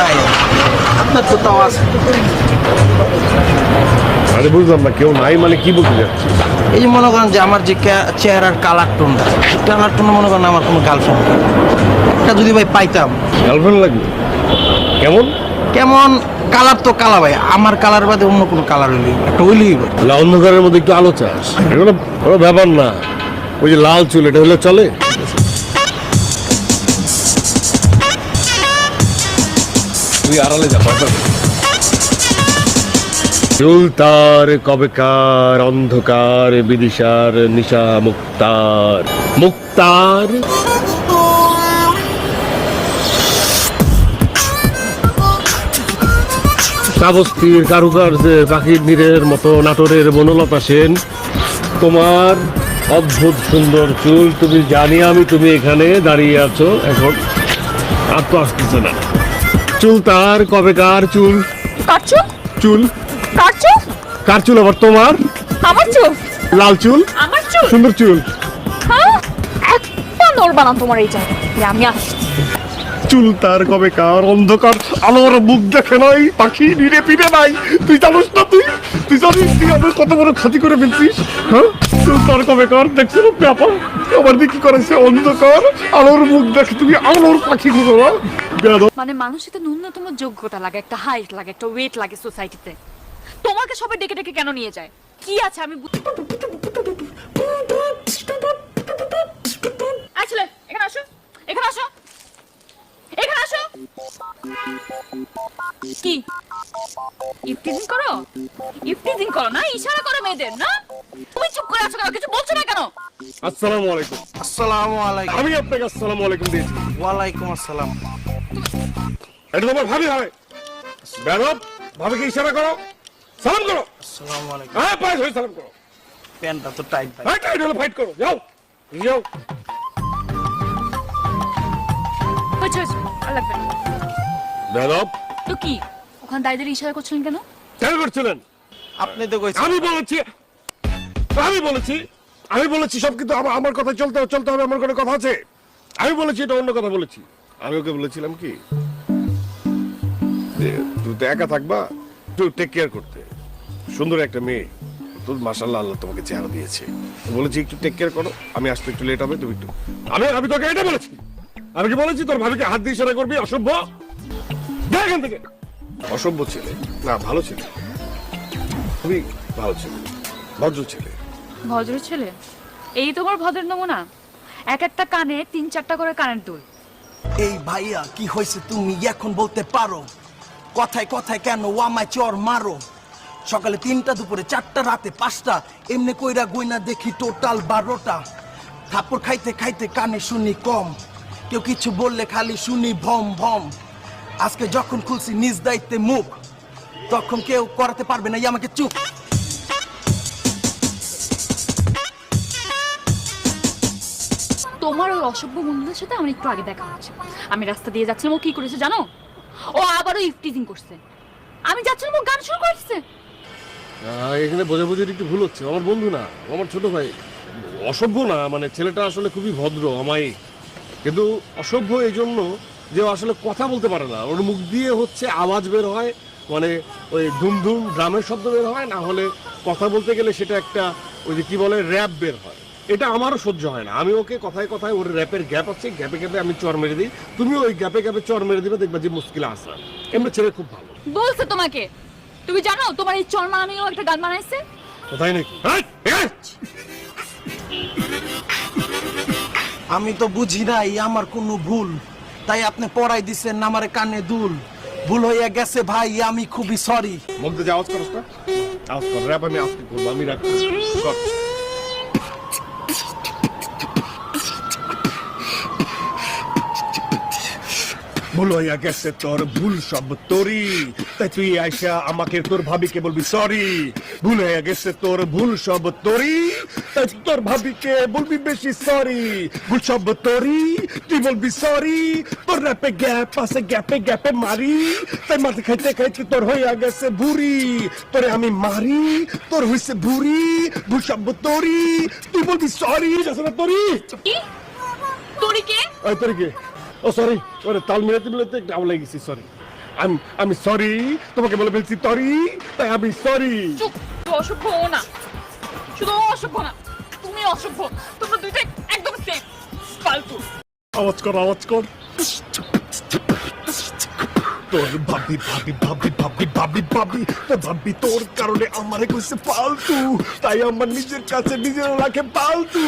নাই। আপনার তো তাও আছে। আরে বুঝলাম না কেউ নাই মানে কি বলতে এই যে মনে করেন যে আমার যে চেহারার কালার টোনটা কালার টোন মনে করেন আমার কোনো গার্লফ্রেন্ড একটা যদি ভাই পাইতাম। গার্লফ্রেন্ড লাগবে? কেমন? কেমন? কালার তো কালা ভাই আমার কালার বাদে অন্য কোনো কালার হইলেই একটা তাহলে অন্ধকারের মধ্যে একটু আলো চাস। এগুলো কোনো ব্যাপার না। ওই যে লাল চুল এটা হলে চলে? তুই আড়ালে যা। চুল তার কবেকার, অন্ধকার, বিদিশার নিশা মুক্তার। মুক্তার? শ্রাবস্তির কারুকার্যের পাখির নীরের মতো নাটোরের বনলতা সেন, তোমার অদ্ভুত সুন্দর চুল তুমি জানি আমি তুমি এখানে দাঁড়িয়ে আছো, এখন আর তো আসতেছে না। চুল তার কবেকার চুল? কাটছো চুল? কাটছো কার চুল? কার চুল আবার তোমার? আমার চুল? লাল চুল? আমার চুল? সুন্দর চুল। হ্যাঁ একটা নড়বা না তোমার এই জায়গায়। আমি আসছি। চুল তার কবেকার অন্ধকার আলোর মুখ দেখে নাই পাখি নিরে পিড়ে নাই। তুই জানিস না তুই? তুই জানিস তুই আমার কত বড় ক্ষতি করে ফেলছিস? হ্যাঁ? চুল তার কবেকার দেখছ না ব্যাপার? আমার দিয়ে কি করেছে? অন্ধকার আলোর মুখ দেখে তুমি আলোর পাখি গুলো বেয়াদব মানে মানুষের তো ন্যূনতম যোগ্যতা লাগে একটা হাইট লাগে একটা ওয়েট লাগে সোসাইটিতে তোমাকে সবাই ডেকে ডেকে কেন নিয়ে যায়? কি আছে আমি আসলে এখানে আসো এখানে আসো এখানে আসো। কি? ইফটিজিং করো? ইফটিজিং করো না? ইশারা করো মেয়েদের না? তুমি চুপ করে আছো কেন? কিছু বলছো না কেন? আসসালামু আলাইকুম। আসসালামু আলাইকুম। আমি আপনাকে আসসালামু আলাইকুম দিয়েছি। ওয়ালাইকুম আসসালাম। এটা তোমার ভাবি হয় ভাবিকে ইশারা করো সালাম করো। আসসালামু আলাইকুম। হ্যাঁ পায়ে সালাম করো। প্যান্টটা তো টাইট ভাই। হ্যাঁ টাইট হলে ফাইট করো। যাও যাও। লাগবে তো কি ওখানে দাঁড়িয়ে ইশারা করছিলেন কেন? কেন করছিলেন? আপনি তো কইছেন। আমি বলেছি আমি বলেছি আমি বলেছি সব কিন্তু আমার আমার কথা চলতে চলতে হবে আমার কোনো কথা আছে। আমি বলেছি এটা অন্য কথা বলেছি। আমি ওকে বলেছিলাম কি, যে তুই তো একা থাকবা একটু টেক কেয়ার করতে। সুন্দর একটা মেয়ে, তোর মাসাল্লাহ আল্লাহ তোমাকে চেহারা দিয়েছে। বলেছি, একটু টেক কেয়ার করো, আমি আসতে একটু লেট হবে, তুমি একটু আমি আমি তোকে এটা বলেছি। আমি কি বলেছি, তোর ভাবিকে হাত দিয়ে ইশারা করবি, অসভ্য? এখান থেকে। অসভ্য ছেলে। না, ভালো ছেলে। খুবই ভালো ছেলে। ভদ্র ছেলে। ভদ্র ছেলে? এই তোমার ভদ্রের নমুনা? এক একটা কানে তিন চারটা করে কানের দুল। এই ভাইয়া, কি হয়েছে তুমি? এখন বলতে পারো। কথায় কথায় কেন ও আমায় চর মারো? সকালে তিনটা দুপুরে, চারটা রাতে, পাঁচটা, এমনি কইরা গইনা দেখি টোটাল বারোটা। থাপ্পড় খাইতে খাইতে কানে শুনি কম। কেউ কিছু বললে খালি শুনি ভম ভম। আজকে যখন খুলছি নিজ দায়িত্বে মুখ, তখন কেউ করাতে পারবে না। আমাকে চুপ তোমার ওই অসভ্য বন্ধুদের সাথে আমার একটু আগে দেখা হচ্ছে। আমি রাস্তা দিয়ে যাচ্ছিলাম, ও কি করেছে জানো? ও আবারও ইফটিজিং করছে। আমি যাচ্ছিলাম, ও গান শুরু করছে। এখানে বোঝা বোঝাবুঝির একটু ভুল হচ্ছে। আমার বন্ধু না আমার ছোট ভাই। অসভ্য না মানে ছেলেটা আসলে খুবই ভদ্র আমায় কিন্তু অসভ্য এই জন্য যে আসলে কথা বলতে পারে না। ওর মুখ দিয়ে হচ্ছে আওয়াজ বের হয় মানে ওই ধুম ধুম ড্রামের শব্দ বের হয়, না হলে কথা বলতে গেলে সেটা একটা ওই যে কি বলে, র্যাপ বের হয়। এটা আমারও সহ্য হয় না। আমি ওকে কথায় কথায় ওর র্যাপের গ্যাপ আছে গ্যাপে গ্যাপে আমি চর মেরে দিই। তুমি ওই গ্যাপে গ্যাপে চর মেরে দিবে দেখবা যে মুশকিল আসা এমনি ছেলে খুব ভালো। বলছে তোমাকে। তুমি জানো তোমার এই চলমা আমিও একটা গান বানাইছে? কোথায় নাকি? আমি তো বুঝি নাই আমার কোনো ভুল। তাই আপনি পড়াই দিছেন আমারে কানে দুল। ভুল হইয়া গেছে ভাই আমি খুবই সরি মধ্যে যে আওয়াজ করস না। আওয়াজ কর র্যাপ আমি আজকে করব আমি র্যাপ ভুল হইয়া গেছে তোর ভুল সব তোরই। তাই তুই আইসা আমাকে তোর ভাবিকে বলবি সরি ভুল হইয়া গেছে তোর ভুল সব তোরই। তাই তোর ভাবিকে বলবি বেশি সরি ভুল সব তোরই। তুই বলবি সরি তোর র্যাপে গ্যাপ আছে গ্যাপে গ্যাপে মারি। তাই মাথা খাইতে খাইতে তোর হইয়া গেছে ভুরি। তোরে আমি মারি তোর হইছে ভুরি ভুল সব তোরই। তুই বলবি সরি তোরই। কি? তোরি কে? ওই তোর কি? ও সরি ওরে তাল মিলাতে মিলাতে একটু আউলাই গেছি সরি আমি আমি সরি তোমাকে বলে ফেলছি তরি তাই আমি সরি চুপ অসভ্য ও না। শুধু অসভ্য না তুমি অসভ্য। তোমরা দুইটাই একদম সেম ফালতু আওয়াজ কর আওয়াজ কর। তোর ভাবি ভাবি ভাবি ভাবি ভাবি ভাবি ভাবি তোর কারণে আমারে কইছে ফালতু তাই আমার নিজের কাছে নিজের রাখে ফালতু